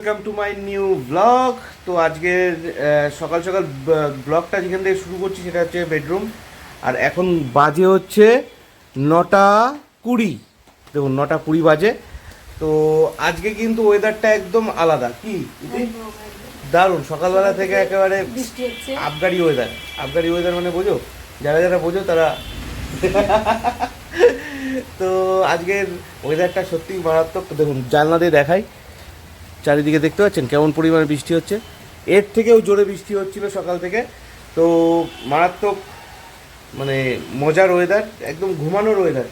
Welcome to my new blog তো আজকের সকাল সকাল ব্লগটা যেখান থেকে শুরু করছি সেটা হচ্ছে বেডরুম আর এখন বাজে হচ্ছে নটা কুড়ি। দেখুন নটা কুড়ি বাজে। তো আজকে কিন্তু ওয়েদারটা একদম আলাদা। কি? দারুণ। সকালবেলা থেকে একেবারে আবগারি ওয়েদার আবগারি ওয়েদার মানে বোঝো? যারা যারা বোঝো তারা তো আজকের ওয়েদারটা সত্যি মারাত্মক। দেখুন জানলা দিয়ে দেখাই। চারিদিকে দেখতে পাচ্ছেন কেমন পরিমাণে বৃষ্টি হচ্ছে। এর থেকেও জোরে বৃষ্টি হচ্ছিল সকাল থেকে। তো মারাত্মক মানে মজার ওয়েদার একদম ঘুমানোর ওয়েদার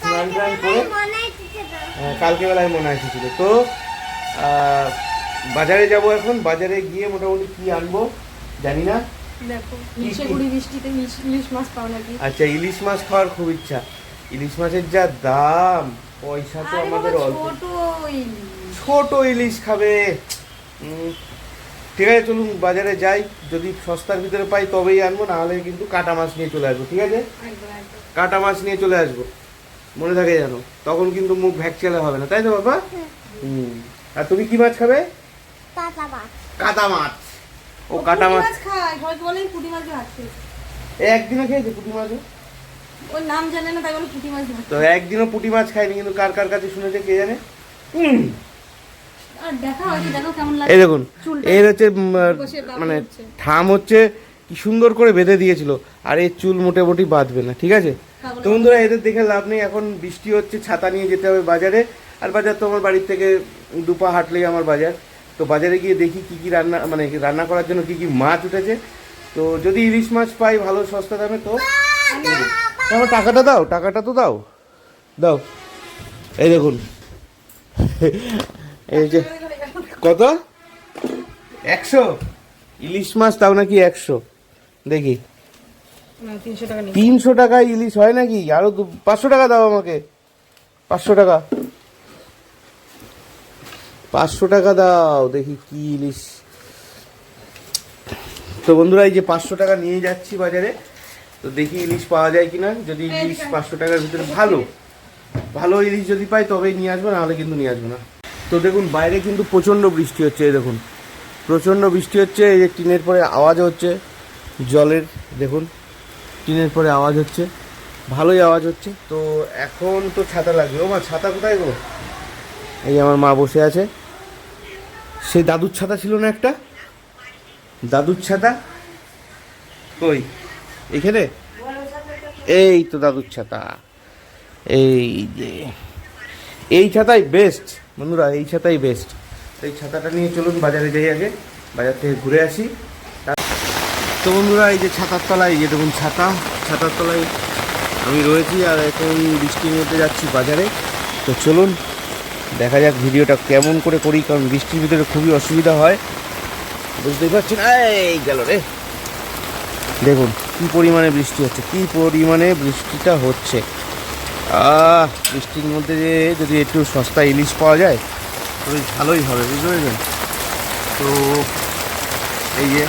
স্নান টান করে হ্যাঁ, কালকে বেলায় মনে এসেছিল। তো বাজারে যাব এখন। বাজারে গিয়ে মোটামুটি কি আনব জানি না। আচ্ছা ইলিশ মাছ খাওয়ার খুব ইচ্ছা। ইলিশ মাছের যা দাম পয়সা তো আমাদের অল্প। ছোট ইলিশ। খাবে। ঠিক আছে চলুন বাজারে যাই। যদি সস্তার ভিতরে পাই তবেই আনব না হলে কিন্তু কাটা মাছ নিয়ে চলে আসব ঠিক আছে। কাটা মাছ নিয়ে চলে আসব মনে থাকে জানো তখন কিন্তু মুখ ভ্যাকচেলা হবে না তাই তো বাবা? হুম। আর তুমি কি মাছ খাবে? কাটা মাছ। ও কাটা মাছ মাছ মাছ একদিনও খেয়েছে পুঁটি মাছও ওর নাম জানে না তাই বলে পুঁটি মাছ তো একদিনও পুঁটি মাছ খায়নি কিন্তু কার কার কাছে শুনেছে কে জানে? হুম আর দেখা হয়েছে দেখো কেমন লাগে এই দেখুন এর হচ্ছে মানে থাম হচ্ছে কি সুন্দর করে বেঁধে দিয়েছিল আর এই চুল মোটামুটি বাঁধবে না ঠিক আছে? তো বন্ধুরা এদের দেখে লাভ নেই এখন বৃষ্টি হচ্ছে ছাতা নিয়ে যেতে হবে বাজারে আর বাজার তো আমার বাড়ির থেকে দুপা হাঁটলেই আমার বাজার তো বাজারে গিয়ে দেখি কি কি রান্না মানে রান্না করার জন্য কি কি মাছ উঠেছে তো যদি ইলিশ মাছ পাই ভালো সস্তা দামে তো তো আমার টাকাটা দাও টাকাটা তো দাও দাও। এই দেখুন এই যে কত? একশো। ইলিশ মাছ তাও নাকি একশো। দেখি। তিনশো টাকা টাকায় ইলিশ হয় নাকি? আরও দু- পাঁচশো টাকা দাও আমাকে। পাঁচশো টাকা। পাঁচশো টাকা দাও। দেখি কি ইলিশ। তো বন্ধুরা এই যে পাঁচশো টাকা নিয়ে যাচ্ছি বাজারে। তো দেখি ইলিশ পাওয়া যায় কিনা। যদি ইলিশ পাঁচশো টাকার ভিতরে ভালো ভালো ইলিশ যদি পাই তবেই নিয়ে আসব নাহলে কিন্তু নিয়ে আসব না। তো দেখুন, বাইরে কিন্তু প্রচণ্ড বৃষ্টি হচ্ছে, এই দেখুন। প্রচণ্ড বৃষ্টি হচ্ছে, এই যে টিনের পরে আওয়াজ হচ্ছে, জলের, দেখুন, টিনের পরে আওয়াজ হচ্ছে, ভালোই আওয়াজ হচ্ছে। তো এখন তো ছাতা লাগবে। ও মা, ছাতা কোথায় গো? এই আমার মা বসে আছে। সেই দাদুর ছাতা ছিল না একটা? দাদুর ছাতা? কই? এখানে? এই তো দাদুর ছাতা। এই যে। এই ছাতাই বেস্ট বন্ধুরা, এই ছাতাই বেস্ট তো এই ছাতাটা নিয়ে চলুন বাজারে যাই আগে। বাজার থেকে ঘুরে আসি। তো বন্ধুরা, এই যে ছাতার তলায় যে দেখুন ছাতা। ছাতার তলায় আমি রয়েছি আর এখন বৃষ্টির মধ্যে যাচ্ছি বাজারে। তো চলুন, দেখা যাক ভিডিওটা কেমন করে করি, কারণ বৃষ্টির ভিতরে খুবই অসুবিধা হয়। বুঝতেই পারছি না এই গেল রে। দেখুন, কী পরিমাণে বৃষ্টি হচ্ছে, কী পরিমাণে বৃষ্টিটা হচ্ছে। বৃষ্টির মধ্যে যদি একটু সস্তা ইলিশ পাওয়া যায়, তবে ভালোই হবে, বুঝতে পেরেছেন? তো এই যে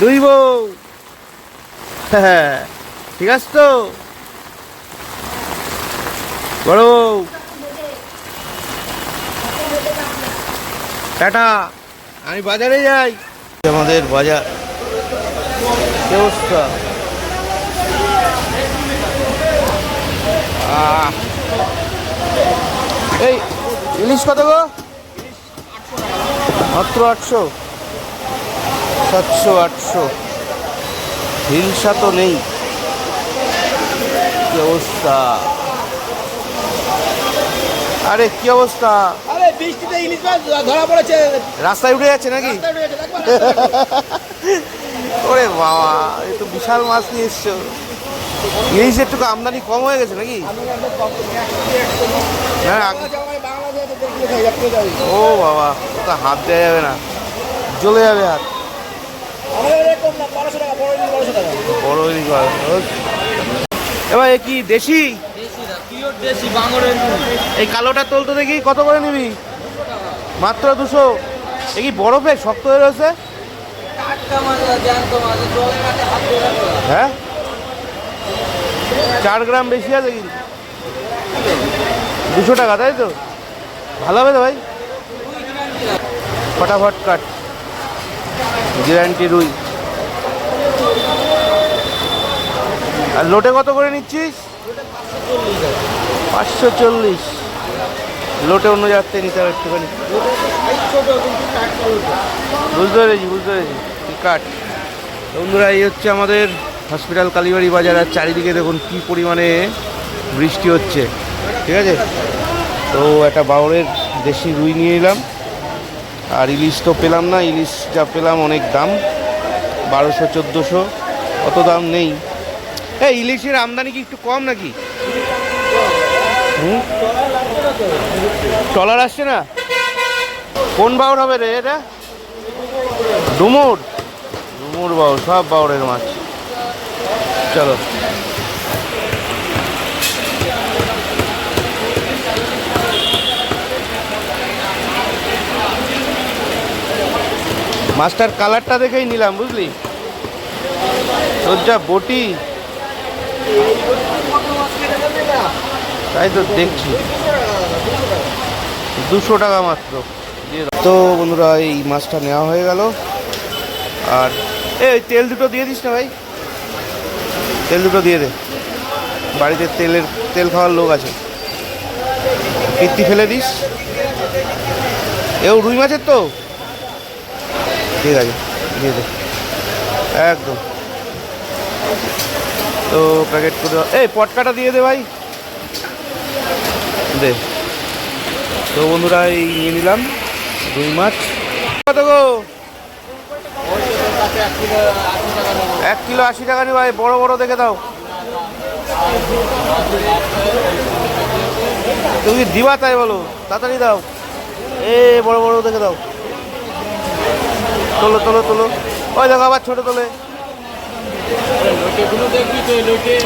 দুই বউ। হ্যাঁ ঠিক আছে তো? বড় বউ। টাটা। আমি বাজারে যাই। আমাদের বাজার। কি অবস্থা আহ। এই ইলিশ কত গো? মাত্র আটশো। সাতশো আটশো। হিংসা তো নেই। কি অবস্থা? আরে কি অবস্থা? আরে বৃষ্টিতে ইলিশ মাছ ধরা পড়েছে। রাস্তায় উঠে যাচ্ছে নাকি? ওরে বাবা এ তো বিশাল মাছ নিয়ে এসছো। ইলিশের একটু আমদানি কম হয়ে গেছে নাকি? হ্যাঁ তো। ও বাবা ওটা হাত দেওয়া যাবে না। জ্বলে যাবে হাত। আমাদের এরকম না, 1200 টাকা, বড় ইলিশ 1200 টাকা। বড় ইলিশ ভালো। এবার এ কি দেশি? এই কালোটা তোলতে দেখি কত করে নিবি? মাত্র দুশো। এ কি বরফে শক্ত হয়ে রয়েছে? হ্যাঁ? চার গ্রাম বেশি আছে কিন্তু। দুশো টাকা, তাই তো? ভালো হবে তো ভাই? ফটাফট কাট গ্যারান্টি রুই। আর লোটে কত করে নিচ্ছিস? পাঁচশো চল্লিশ। লোটে অন্য থেকে নিতে হবে একটুখানি। বুঝতে পেরেছি বুঝতে পেরেছি। কি কাঠ বন্ধুরা, এই হচ্ছে আমাদের হসপিটাল কালীবাড়ি বাজার, আর চারিদিকে দেখুন কী পরিমাণে বৃষ্টি হচ্ছে। ঠিক আছে? তো একটা বাউরের দেশি রুই নিয়ে এলাম। আর ইলিশ তো পেলাম না ইলিশ যা পেলাম অনেক দাম, বারোশো, চোদ্দোশো, অত দাম নেই। হ্যাঁ ইলিশের আমদানি কি একটু কম নাকি? হুম? ট্রলার আসছে না? কোন বাউর হবে রে এটা? ডুমুর। ডুমুর বাউর সব বাউরের মাছ। চলো। মাছটার কালারটা দেখেই নিলাম, বুঝলি? তোর যা বটি। তাই তো দেখছি। দুশো টাকা মাত্র। তো বন্ধুরা, এই মাছটা নেওয়া হয়ে গেল। আর, এই, তেল দুটো দিয়ে দিস না ভাই। তেল দুটো দিয়ে দে। বাড়িতে তেলের, তেল খাওয়ার লোক আছে। কীর্তি ফেলে দিস। এও রুই মাছের তো? ঠিক আছে, দিয়ে দে। একদম। তো প্যাকেট করে। এই, পটকাটা দিয়ে দে ভাই। দে। তো বন্ধুরা, এই নিয়ে নিলাম রুই মাছ। কত গো? এক কিলো আশি টাকা নি ভাই, বড় বড় দেখে দাও। তুমি দিবা তাই বলো, তাড়াতাড়ি দাও। এ, বড় বড় দেখে দাও। তোলো তোলো তোলো। ওই দেখো আবার ছোট তোলে।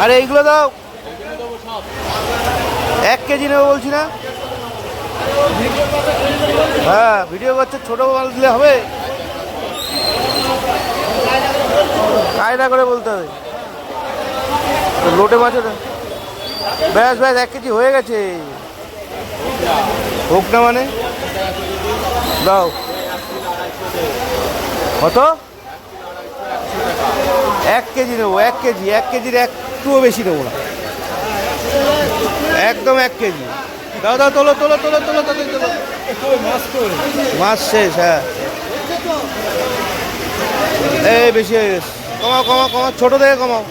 আরে এইগুলো দাও। এক কেজি নেব বলছি না? হ্যাঁ ভিডিও করছে, ছোট মাল দিলে হবে। কায়দা করে বলতে হবে। লোটে মাছ ওটা ব্যাস ব্যাস এক কেজি হয়ে গেছে। হোক না মানে। দাও। কত? এক কেজি নেব এক কেজি এক কেজির একটুও বেশি নেব না। একদম এক কেজি। দাও দাও তোলো তোলো তোলো তোলো তোলো। মাছ শেষ হ্যাঁ। এই বেশি হয়ে গেছে। কমাও কমাও কমাও, ছোটো থেকে কমাও।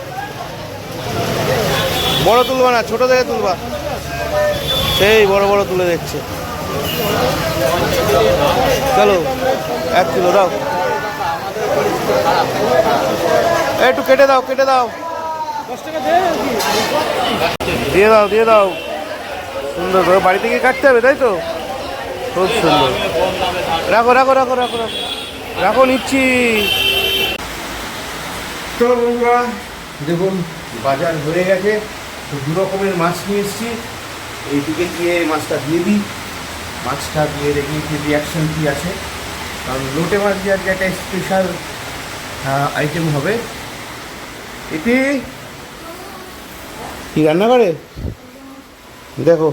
বড় তুলবা না, ছোটো থেকে তুলবা। সেই বড় বড় তুলে দিচ্ছে। চলো, এক কিলো দাও। একটু কেটে দাও কেটে দাও। দিয়ে দাও দিয়ে দাও। সুন্দর করে বাড়ি থেকে কাটতে হবে, তাই তো? খুব সুন্দর। রাখো রাখো রাখো রাখো রাখো। রাখো, নিচ্ছি। তো বন্ধুরা দেখুন বাজার হয়ে গেছে। তো দু রকমের মাছ নিয়ে এসেছি। এইদিকে গিয়ে মাছটা দিয়ে দিই। মাছটা দিয়ে দেখি কি রিয়াকশন কী আছে। কারণ লোটে মাছ দিয়ে আজকে একটা স্পেশাল আইটেম হবে। এটি কি রান্না করে? দেখো।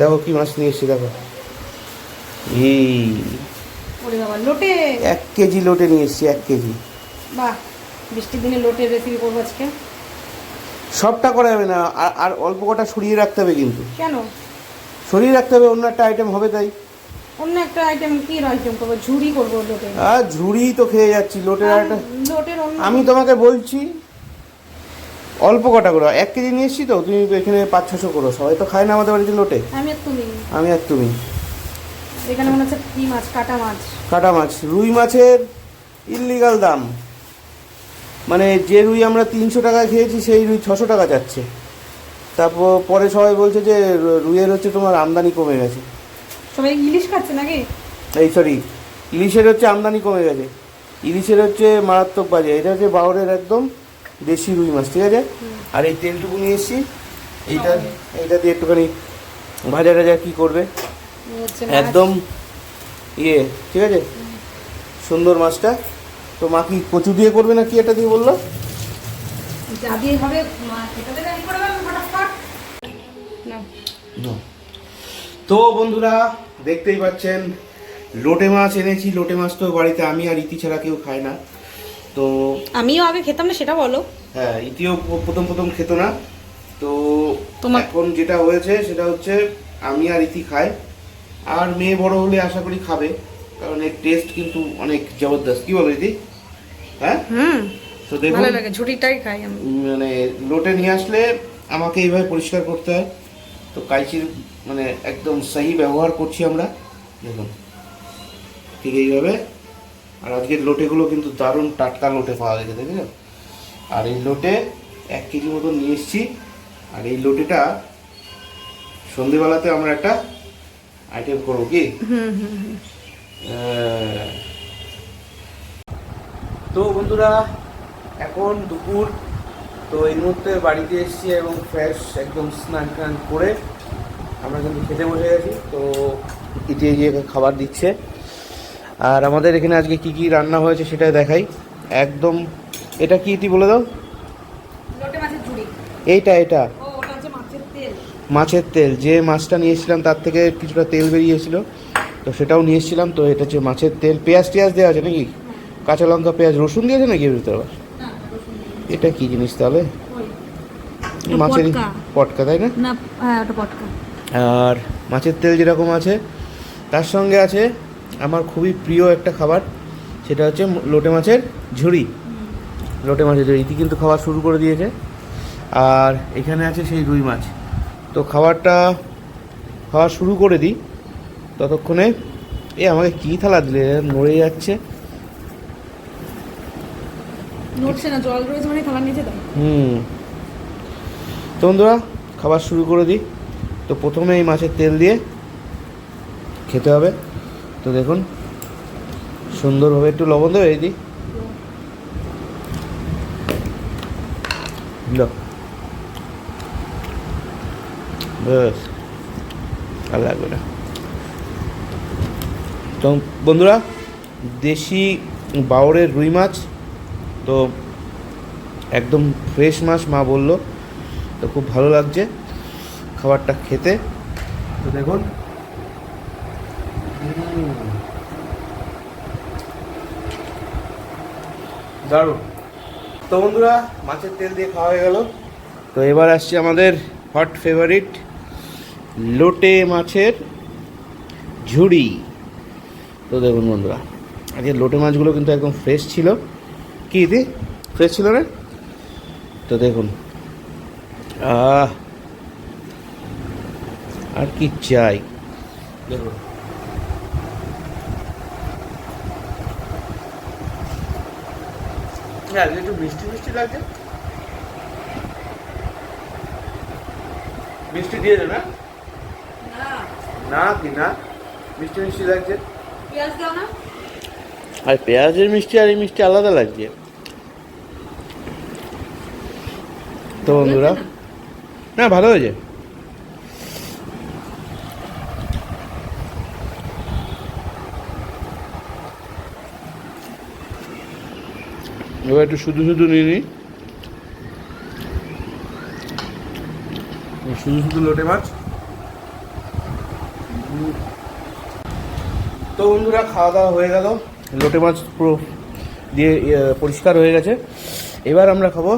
দেখো কি মাছ নিয়ে এসছি দেখো। এই লোটে! এক কেজি লোটে নিয়ে এসছি এক কেজি। বাহ। বৃষ্টির দিনে লোটের রেসিপি করব আজকে। সবটা করা যাবে না আর আর অল্প কটা সরিয়ে রাখতে হবে কিন্তু। কেন? সরিয়ে রাখতে হবে অন্য একটা আইটেম হবে তাই। অন্য একটা আইটেম কি আইটেম করব? ঝুড়ি করব লোটের আর ঝুড়ি তো খেয়ে যাচ্ছি লোটের একটা লোটের অন্য আমি তোমাকে বলছি অল্প কটা করো। এক কেজি নিয়ে এসছি তো তুমি এখানে পাঁচ ছশো করো। সবাই তো খায় না আমাদের বাড়িতে লোটে। আমি আর তুমি। আমি আর তুমি। এখানে মনে হচ্ছে কি মাছ? কাটা মাছ। কাটা মাছ। রুই মাছের ইল্লিগাল দাম। মানে যে রুই আমরা তিনশো টাকা খেয়েছি সেই রুই ছশো টাকা যাচ্ছে। তারপর পরে সবাই বলছে যে রুইয়ের হচ্ছে তোমার আমদানি কমে গেছে। সবাই ইলিশ খাচ্ছে নাকি? এই সরি ইলিশের হচ্ছে আমদানি কমে গেছে। ইলিশের হচ্ছে মারাত্মক বাজে এটা হচ্ছে বাউরের একদম দেশি রুই মাছ ঠিক আছে? আর এই তেলটুকু নিয়ে এসেছি। এইটা এইটা দিয়ে একটুখানি ভাজা টাজা কী করবে। একদম ইয়ে ঠিক আছে? সুন্দর মাছটা। তো মা কি কচু দিয়ে করবে না কি এটা দিয়ে বলল? যা দিয়ে হবে মা খেতে আমি করে ফটাফট। না। তো বন্ধুরা দেখতেই পাচ্ছেন লোটে মাছ এনেছি লোটে মাছ তো বাড়িতে আমি আর ইতি ছাড়া কেউ খায় না। তো আমিও আগে খেতাম না সেটা বলো। হ্যাঁ ইতিও প্রথম প্রথম খেত না। তো তোমার- এখন যেটা হয়েছে সেটা হচ্ছে আমি আর ইতি খাই। আর মেয়ে বড় হলে আশা করি খাবে কারণ এর টেস্ট কিন্তু অনেক জবরদস্ত। কি বলো ইতি? হ্যাঁ? হুম। তো দেখুন ভালো লাগে ঝুটিটাই খাই আমি। মানে লোটে নিয়ে আসলে আমাকে এইভাবে পরিষ্কার করতে হয়। তো কাইচির মানে একদম সহি ব্যবহার করছি আমরা। দেখুন ঠিক এইভাবে। আর আজকের লোটেগুলো কিন্তু দারুণ টাটকা লোটে পাওয়া গেছে দেখেছ আর এই লোটে এক কেজি মতো নিয়ে এসেছি। আর এই লোটেটা সন্ধেবেলাতে আমরা একটা আইটেম করব কি? হুম হুম তো বন্ধুরা এখন দুপুর। তো এই মুহূর্তে বাড়িতে এসেছি এবং ফ্রেশ একদম স্নান টান করে আমরা কিন্তু খেতে বসে গেছি। তো ইতি গিয়ে খাবার দিচ্ছে। আর আমাদের এখানে আজকে কি কি রান্না হয়েছে সেটা দেখাই। একদম এটা কি ইতি বলে দাও? এইটা এটা মাছের তেল যে মাছটা নিয়ে এসেছিলাম তার থেকে কিছুটা তেল বেরিয়েছিল। তো সেটাও নিয়ে এসেছিলাম। তো এটা হচ্ছে মাছের তেল। পেঁয়াজ টেয়াজ দেওয়া আছে নাকি? কাঁচা লঙ্কা পেঁয়াজ রসুন দিয়েছে নাকি এর ভিতরে আবার? এটা কি জিনিস তাহলে। মাছের পটকা। তাই না? হ্যাঁ আর মাছের তেল যেরকম আছে তার সঙ্গে আছে আমার খুবই প্রিয় একটা খাবার সেটা হচ্ছে লোটে মাছের ঝুড়ি। লোটে মাছের ঝুড়ি ইতি কিন্তু খাওয়া শুরু করে দিয়েছে। আর এখানে আছে সেই রুই মাছ। তো খাবারটা খাওয়া শুরু করে দিই ততক্ষণে এ আমাকে কী থালা দিলে নড়ে যাচ্ছে। মানে খাবার তো। বন্ধুরা, খাবার শুরু করে দিই। তো প্রথমে এই মাছের তেল দিয়ে খেতে হবে। তো দেখুন, সুন্দরভাবে একটু লবণ দেবে, এই দিই। তো বন্ধুরা, দেশি বাউরের রুই মাছ তো একদম ফ্রেশ মাছ মা বলল, তো খুব ভালো লাগছে খাবারটা খেতে। তো দেখুন। দারুণ। তো বন্ধুরা, মাছের তেল দিয়ে খাওয়া হয়ে গেল। তো এবার আসছে আমাদের হট ফেভারিট লোটে মাছের ঝুড়ি। তো দেখুন বন্ধুরা, আজকে লোটে মাছগুলো কিন্তু একদম ফ্রেশ ছিল। কি দি? ফ্রেশ ছিল না? তো দেখুন। আহ! আর কি চাই? দেখুন। হ্যাঁ একটু মিষ্টি মিষ্টি লাগছে। মিষ্টি দিয়েছে না। না কি না? মিষ্টি মিষ্টি লাগছে। পেঁয়াজ দাও না। আর পেঁয়াজের মিষ্টি আর এই মিষ্টি আলাদা লাগছে। তো বন্ধুরা। না ভালো হয়েছে। এবার একটু শুধু শুধু নিয়ে নিই। শুধু শুধু লোটে মাছ। তো বন্ধুরা খাওয়া দাওয়া হয়ে গেল। লোটে মাছ পুরো দিয়ে পরিষ্কার হয়ে গেছে। এবার আমরা খাব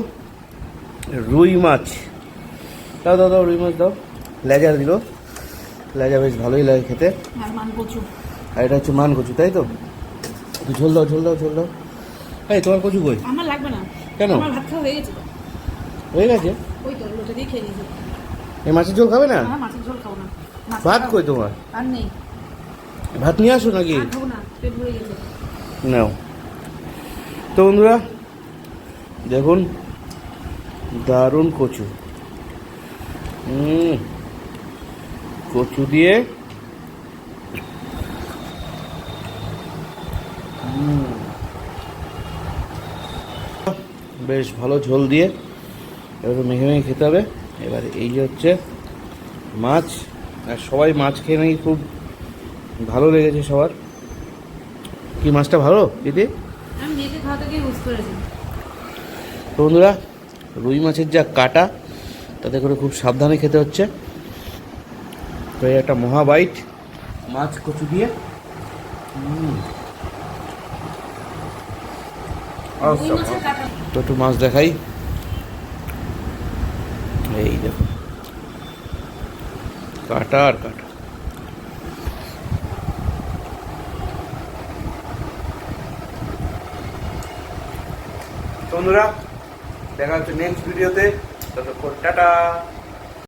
রুই মাছ। দাও দাও দাও রুই মাছ দাও। লেজা দিল। লেজা বেশ ভালোই লাগে খেতে। আর মান এটা হচ্ছে মান কচু তাই তো? ঝোল দাও ঝোল দাও ঝোল দাও। এই তোমার কচু কই? আমার লাগবে না। কেন? আমার ভাত খাওয়া হয়ে গেছে। হয়ে গেছে? ওই তো লোটে দিয়ে খেয়ে নিয়েছি। এই মাছের ঝোল খাবে না? আমার মাছের ঝোল খাব না। ভাত কই তোমার? আর নেই। ভাত নিয়ে আসো নাকি? খাব না পেট ভরে গেছে। নাও। তো বন্ধুরা দেখুন দারুণ কচু। হুম কচু দিয়ে বেশ ভালো ঝোল দিয়ে এবার মেঘে মেঘে খেতে হবে। এবার এই যে হচ্ছে মাছ আর সবাই মাছ খেয়ে নাকি খুব ভালো লেগেছে সবার। কি মাছটা ভালো দিদি? বন্ধুরা রুই মাছের যা কাটা তাতে করে খুব সাবধানে খেতে হচ্ছে। তো এই একটা মহাবাইট মাছ কচু দিয়ে। তো একটু মাছ দেখাই। এই দেখো। কাটা আর কাটা। বন্ধুরা দেখা হচ্ছে নেক্সট ভিডিওতে ততক্ষণ টাটা।